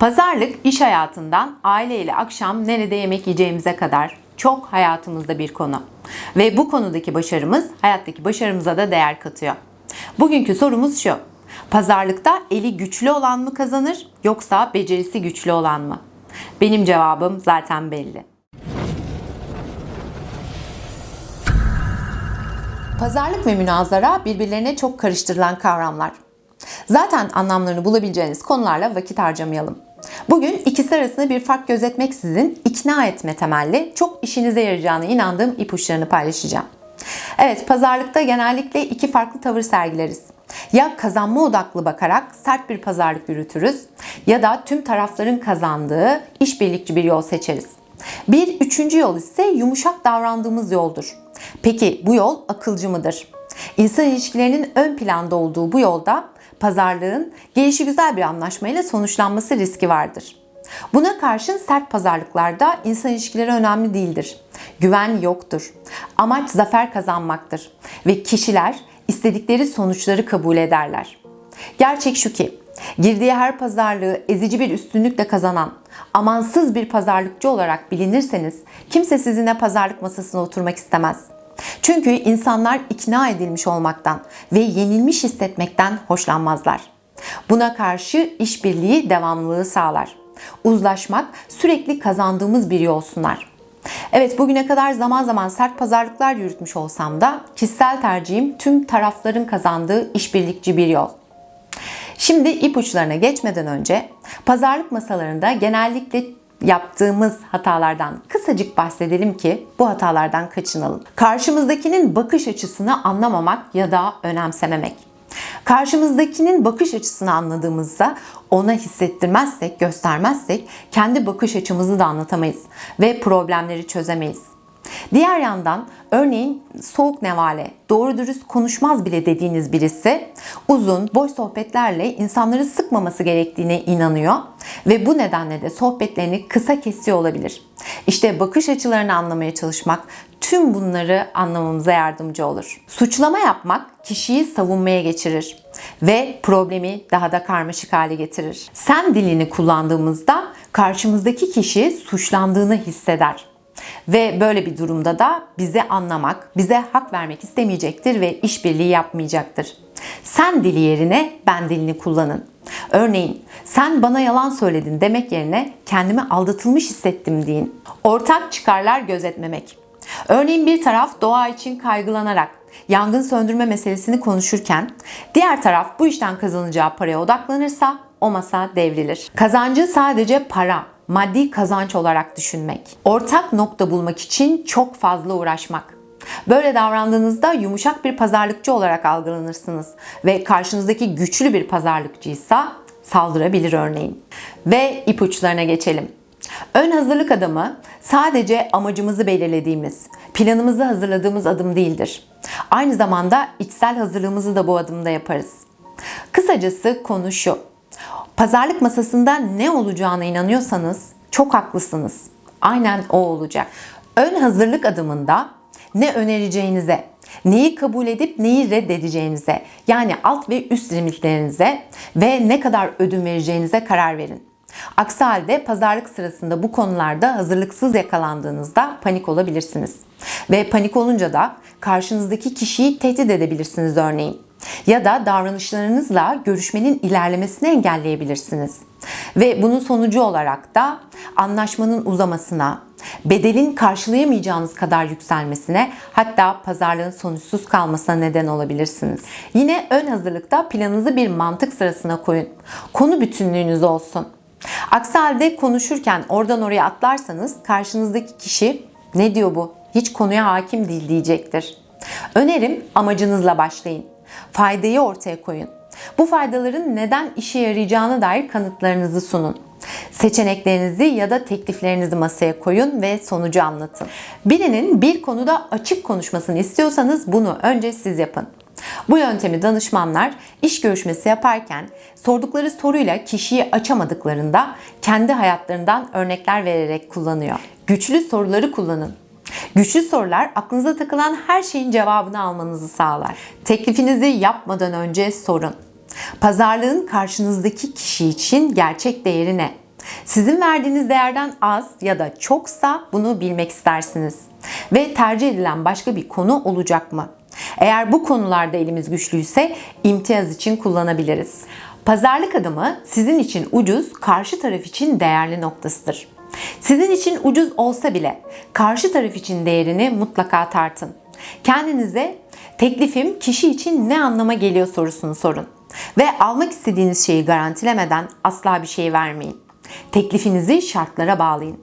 Pazarlık iş hayatından aileyle akşam nerede yemek yiyeceğimize kadar çok hayatımızda bir konu. Ve bu konudaki başarımız hayattaki başarımıza da değer katıyor. Bugünkü sorumuz şu. Pazarlıkta eli güçlü olan mı kazanır yoksa becerisi güçlü olan mı? Benim cevabım zaten belli. Pazarlık ve münazara birbirlerine çok karıştırılan kavramlar. Zaten anlamlarını bulabileceğiniz konularla vakit harcamayalım. Bugün ikisi arasında bir fark gözetmeksizin ikna etme temelli çok işinize yarayacağına inandığım ipuçlarını paylaşacağım. Evet, pazarlıkta genellikle iki farklı tavır sergileriz. Ya kazanma odaklı bakarak sert bir pazarlık yürütürüz ya da tüm tarafların kazandığı işbirlikçi bir yol seçeriz. Bir üçüncü yol ise yumuşak davrandığımız yoldur. Peki bu yol akılcı mıdır? İnsan ilişkilerinin ön planda olduğu bu yolda pazarlığın gelişi güzel bir anlaşmayla sonuçlanması riski vardır. Buna karşın sert pazarlıklarda insan ilişkileri önemli değildir. Güven yoktur. Amaç zafer kazanmaktır ve kişiler istedikleri sonuçları kabul ederler. Gerçek şu ki, girdiği her pazarlığı ezici bir üstünlükle kazanan, amansız bir pazarlıkçı olarak bilinirseniz kimse sizinle pazarlık masasına oturmak istemez. Çünkü insanlar ikna edilmiş olmaktan ve yenilmiş hissetmekten hoşlanmazlar. Buna karşı işbirliği devamlılığı sağlar. Uzlaşmak sürekli kazandığımız bir yol sunar. Evet bugüne kadar zaman zaman sert pazarlıklar yürütmüş olsam da kişisel tercihim tüm tarafların kazandığı işbirlikçi bir yol. Şimdi ipuçlarına geçmeden önce pazarlık masalarında genellikle yaptığımız hatalardan kısacık bahsedelim ki bu hatalardan kaçınalım. Karşımızdakinin bakış açısını anlamamak ya da önemsememek. Karşımızdakinin bakış açısını anladığımızda ona hissettirmezsek, göstermezsek kendi bakış açımızı da anlatamayız ve problemleri çözemeyiz. Diğer yandan örneğin soğuk nevale, doğru dürüst konuşmaz bile dediğiniz birisi uzun, boş sohbetlerle insanları sıkmaması gerektiğine inanıyor ve bu nedenle de sohbetlerini kısa kesiyor olabilir. İşte bakış açılarını anlamaya çalışmak tüm bunları anlamamıza yardımcı olur. Suçlama yapmak kişiyi savunmaya geçirir ve problemi daha da karmaşık hale getirir. Sen dilini kullandığımızda karşımızdaki kişi suçlandığını hisseder. Ve böyle bir durumda da bizi anlamak, bize hak vermek istemeyecektir ve işbirliği yapmayacaktır. Sen dili yerine ben dilini kullanın. Örneğin sen bana yalan söyledin demek yerine kendimi aldatılmış hissettim deyin. Ortak çıkarlar gözetmemek. Örneğin bir taraf doğa için kaygılanarak yangın söndürme meselesini konuşurken diğer taraf bu işten kazanacağı paraya odaklanırsa o masa devrilir. Kazancı sadece para, maddi kazanç olarak düşünmek. Ortak nokta bulmak için çok fazla uğraşmak. Böyle davrandığınızda yumuşak bir pazarlıkçı olarak algılanırsınız ve karşınızdaki güçlü bir pazarlıkçıysa saldırabilir örneğin. Ve ipuçlarına geçelim. Ön hazırlık adımı sadece amacımızı belirlediğimiz, planımızı hazırladığımız adım değildir. Aynı zamanda içsel hazırlığımızı da bu adımda yaparız. Kısacası konu şu. Pazarlık masasında ne olacağına inanıyorsanız çok haklısınız. Aynen o olacak. Ön hazırlık adımında ne önereceğinize, neyi kabul edip neyi reddedeceğinize, yani alt ve üst limitlerinize ve ne kadar ödün vereceğinize karar verin. Aksi halde pazarlık sırasında bu konularda hazırlıksız yakalandığınızda panik olabilirsiniz. Ve panik olunca da karşınızdaki kişiyi tehdit edebilirsiniz örneğin. Ya da davranışlarınızla görüşmenin ilerlemesini engelleyebilirsiniz. Ve bunun sonucu olarak da anlaşmanın uzamasına, bedelin karşılayamayacağınız kadar yükselmesine hatta pazarlığın sonuçsuz kalmasına neden olabilirsiniz. Yine ön hazırlıkta planınızı bir mantık sırasına koyun. Konu bütünlüğünüz olsun. Aksi halde konuşurken oradan oraya atlarsanız karşınızdaki kişi ne diyor bu? Hiç konuya hakim değil diyecektir. Önerim amacınızla başlayın. Faydayı ortaya koyun. Bu faydaların neden işe yarayacağına dair kanıtlarınızı sunun. Seçeneklerinizi ya da tekliflerinizi masaya koyun ve sonucu anlatın. Birinin bir konuda açık konuşmasını istiyorsanız bunu önce siz yapın. Bu yöntemi danışmanlar iş görüşmesi yaparken sordukları soruyla kişiyi açamadıklarında kendi hayatlarından örnekler vererek kullanıyor. Güçlü soruları kullanın. Güçlü sorular aklınıza takılan her şeyin cevabını almanızı sağlar. Teklifinizi yapmadan önce sorun. Pazarlığın karşınızdaki kişi için gerçek değeri ne? Sizin verdiğiniz değerden az ya da çoksa bunu bilmek istersiniz. Ve tercih edilen başka bir konu olacak mı? Eğer bu konularda elimiz güçlüyse imtiyaz için kullanabiliriz. Pazarlık adımı sizin için ucuz, karşı taraf için değerli noktasıdır. Sizin için ucuz olsa bile karşı taraf için değerini mutlaka tartın. Kendinize teklifim kişi için ne anlama geliyor sorusunu sorun. Ve almak istediğiniz şeyi garantilemeden asla bir şey vermeyin. Teklifinizi şartlara bağlayın.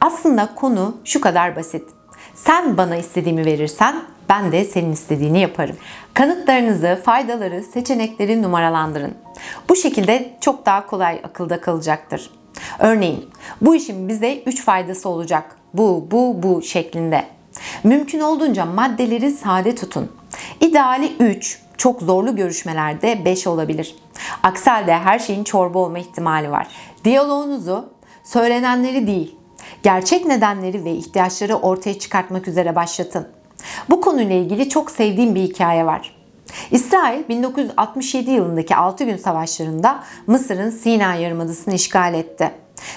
Aslında konu şu kadar basit. Sen bana istediğimi verirsen ben de senin istediğini yaparım. Kanıtlarınızı, faydaları, seçenekleri numaralandırın. Bu şekilde çok daha kolay akılda kalacaktır. Örneğin bu işin bize 3 faydası olacak. Bu, bu, bu şeklinde. Mümkün olduğunca maddeleri sade tutun. İdeali 3, çok zorlu görüşmelerde 5 olabilir. Aksi halde her şeyin çorba olma ihtimali var. Diyaloğunuzu söylenenleri değil, gerçek nedenleri ve ihtiyaçları ortaya çıkartmak üzere başlatın. Bu konuyla ilgili çok sevdiğim bir hikaye var. İsrail 1967 yılındaki 6 gün savaşlarında Mısır'ın Sina Yarımadası'nı işgal etti.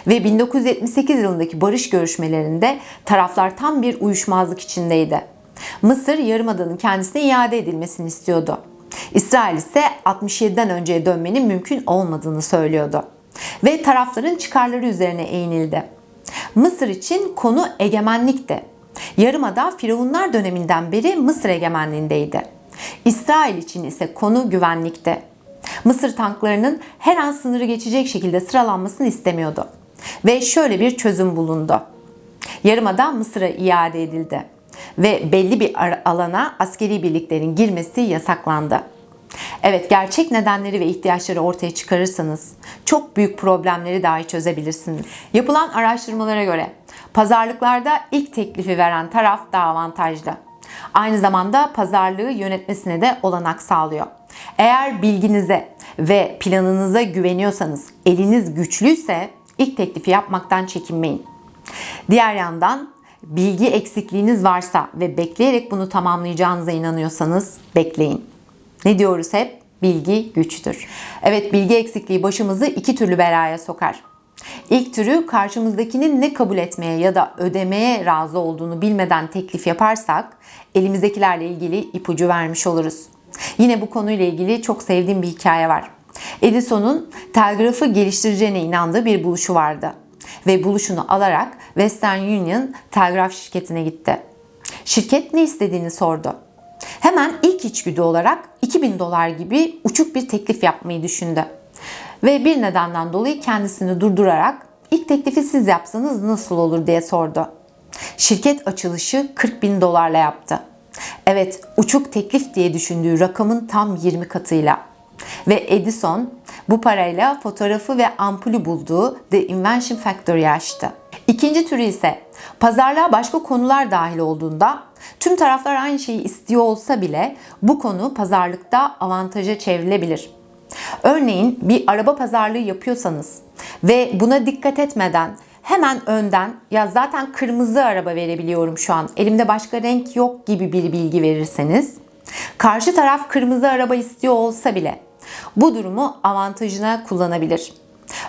Ve 1978 yılındaki barış görüşmelerinde taraflar tam bir uyuşmazlık içindeydi. Mısır Yarımada'nın kendisine iade edilmesini istiyordu. İsrail ise 67'den önceye dönmenin mümkün olmadığını söylüyordu. Ve tarafların çıkarları üzerine eğinildi. Mısır için konu egemenlikti. Yarımada Firavunlar döneminden beri Mısır egemenliğindeydi. İsrail için ise konu güvenlikti. Mısır tanklarının her an sınırı geçecek şekilde sıralanmasını istemiyordu. Ve şöyle bir çözüm bulundu. Yarımada Mısır'a iade edildi ve belli bir alana askeri birliklerin girmesi yasaklandı. Evet, gerçek nedenleri ve ihtiyaçları ortaya çıkarırsanız çok büyük problemleri dahi çözebilirsiniz. Yapılan araştırmalara göre pazarlıklarda ilk teklifi veren taraf daha avantajlı. Aynı zamanda pazarlığı yönetmesine de olanak sağlıyor. Eğer bilginize ve planınıza güveniyorsanız, eliniz güçlüyse ilk teklifi yapmaktan çekinmeyin. Diğer yandan bilgi eksikliğiniz varsa ve bekleyerek bunu tamamlayacağınıza inanıyorsanız bekleyin. Ne diyoruz hep? Bilgi güçtür. Evet bilgi eksikliği başımızı iki türlü belaya sokar. İlk türü karşımızdakinin ne kabul etmeye ya da ödemeye razı olduğunu bilmeden teklif yaparsak elimizdekilerle ilgili ipucu vermiş oluruz. Yine bu konuyla ilgili çok sevdiğim bir hikaye var. Edison'un telgrafı geliştireceğine inandığı bir buluşu vardı. Ve buluşunu alarak Western Union telgraf şirketine gitti. Şirket ne istediğini sordu. Hemen ilk içgüdü olarak 2000 dolar gibi uçuk bir teklif yapmayı düşündü. Ve bir nedenden dolayı kendisini durdurarak ilk teklifi siz yapsanız nasıl olur diye sordu. Şirket açılışı 40 bin dolarla yaptı. Evet uçuk teklif diye düşündüğü rakamın tam 20 katıyla. Ve Edison bu parayla fotoğrafı ve ampulü bulduğu The Invention Factory açtı. İkinci türü ise pazarlığa başka konular dahil olduğunda tüm taraflar aynı şeyi istiyor olsa bile bu konu pazarlıkta avantaja çevrilebilir. Örneğin bir araba pazarlığı yapıyorsanız ve buna dikkat etmeden hemen önden ya zaten kırmızı araba verebiliyorum şu an elimde başka renk yok gibi bir bilgi verirseniz karşı taraf kırmızı araba istiyor olsa bile bu durumu avantajına kullanabilir.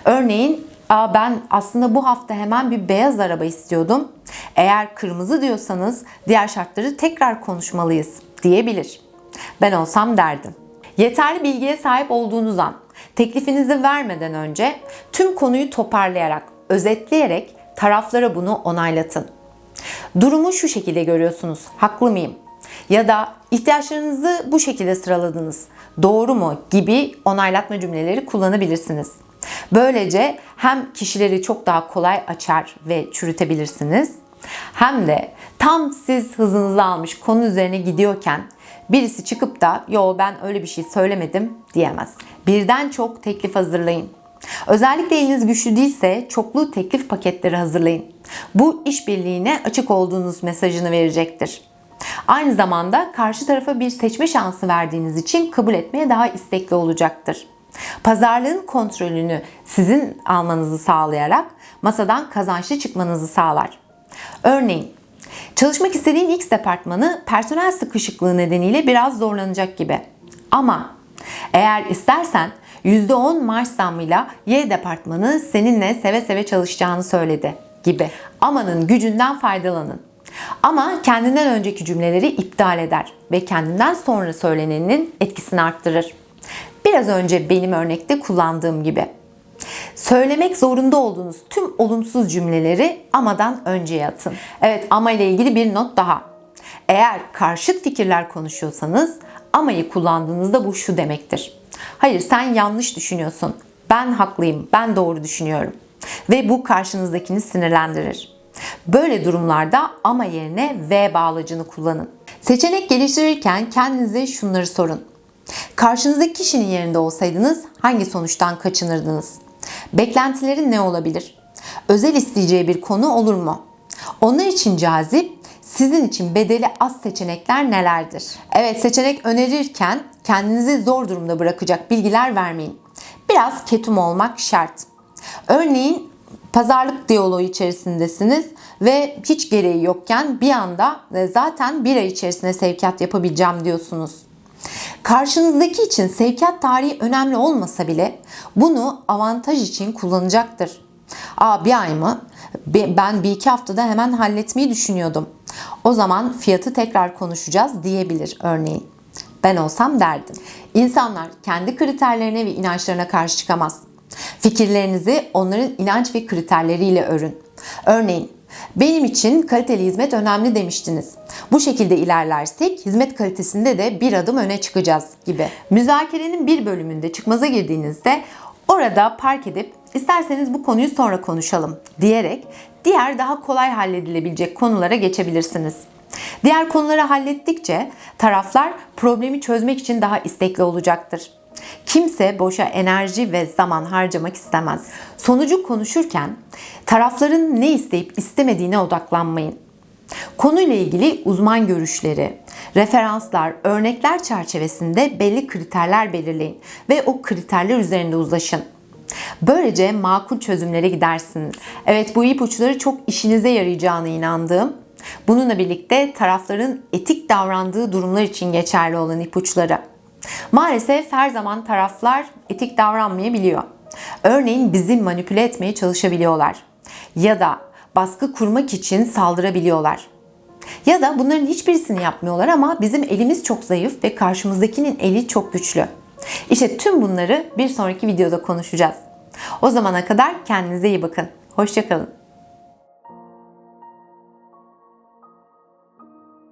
Örneğin Aa, ben aslında bu hafta hemen bir beyaz araba istiyordum. Eğer kırmızı diyorsanız diğer şartları tekrar konuşmalıyız diyebilir. Ben olsam derdim. Yeterli bilgiye sahip olduğunuz an teklifinizi vermeden önce tüm konuyu toparlayarak, özetleyerek taraflara bunu onaylatın. Durumu şu şekilde görüyorsunuz. Haklı mıyım? Ya da ihtiyaçlarınızı bu şekilde sıraladınız. Doğru mu? gibi onaylatma cümleleri kullanabilirsiniz. Böylece hem kişileri çok daha kolay açar ve çürütebilirsiniz. Hem de tam siz hızınızı almış konu üzerine gidiyorken birisi çıkıp da yo ben öyle bir şey söylemedim diyemez. Birden çok teklif hazırlayın. Özellikle eliniz güçlü değilse çoklu teklif paketleri hazırlayın. Bu işbirliğine açık olduğunuz mesajını verecektir. Aynı zamanda karşı tarafa bir seçme şansı verdiğiniz için kabul etmeye daha istekli olacaktır. Pazarlığın kontrolünü sizin almanızı sağlayarak masadan kazançlı çıkmanızı sağlar. Örneğin çalışmak istediğin X departmanı personel sıkışıklığı nedeniyle biraz zorlanacak gibi. Ama eğer istersen %10 maaş zammıyla Y departmanı seninle seve seve çalışacağını söyledi gibi. Amanın gücünden faydalanın. Ama kendinden önceki cümleleri iptal eder ve kendinden sonra söylenenin etkisini arttırır. Biraz önce benim örnekte kullandığım gibi. Söylemek zorunda olduğunuz tüm olumsuz cümleleri amadan önceye atın. Evet ama ile ilgili bir not daha. Eğer karşıt fikirler konuşuyorsanız amayı kullandığınızda bu şu demektir. Hayır sen yanlış düşünüyorsun. Ben haklıyım. Ben doğru düşünüyorum. Ve bu karşınızdakini sinirlendirir. Böyle durumlarda ama yerine ve bağlacını kullanın. Seçenek geliştirirken kendinize şunları sorun. Karşınızdaki kişinin yerinde olsaydınız hangi sonuçtan kaçınırdınız? Beklentileri ne olabilir? Özel isteyeceği bir konu olur mu? Onlar için cazip, sizin için bedeli az seçenekler nelerdir? Evet seçenek önerirken kendinizi zor durumda bırakacak bilgiler vermeyin. Biraz ketum olmak şart. Örneğin pazarlık diyaloğu içerisindesiniz ve hiç gereği yokken bir anda e, zaten bir ay içerisinde sevkiyat yapabileceğim diyorsunuz. Karşınızdaki için sevkiyat tarihi önemli olmasa bile bunu avantaj için kullanacaktır. Aa bir ay mı? Ben bir iki haftada hemen halletmeyi düşünüyordum. O zaman fiyatı tekrar konuşacağız diyebilir örneğin. Ben olsam derdim. İnsanlar kendi kriterlerine ve inançlarına karşı çıkamaz. Fikirlerinizi onların inanç ve kriterleriyle örün. Örneğin benim için kaliteli hizmet önemli demiştiniz. Bu şekilde ilerlersek hizmet kalitesinde de bir adım öne çıkacağız gibi. Müzakerenin bir bölümünde çıkmaza girdiğinizde orada park edip isterseniz bu konuyu sonra konuşalım diyerek diğer daha kolay halledilebilecek konulara geçebilirsiniz. Diğer konuları hallettikçe taraflar problemi çözmek için daha istekli olacaktır. Kimse boşa enerji ve zaman harcamak istemez. Sonucu konuşurken tarafların ne isteyip istemediğine odaklanmayın. Konuyla ilgili uzman görüşleri, referanslar, örnekler çerçevesinde belli kriterler belirleyin ve o kriterler üzerinde uzlaşın. Böylece makul çözümlere gidersiniz. Evet bu ipuçları çok işinize yarayacağına inandığım, bununla birlikte tarafların etik davrandığı durumlar için geçerli olan ipuçları. Maalesef her zaman taraflar etik davranmayabiliyor. Örneğin bizi manipüle etmeye çalışabiliyorlar. Ya da baskı kurmak için saldırabiliyorlar. Ya da bunların hiçbirisini yapmıyorlar ama bizim elimiz çok zayıf ve karşımızdakinin eli çok güçlü. İşte tüm bunları bir sonraki videoda konuşacağız. O zamana kadar kendinize iyi bakın. Hoşçakalın.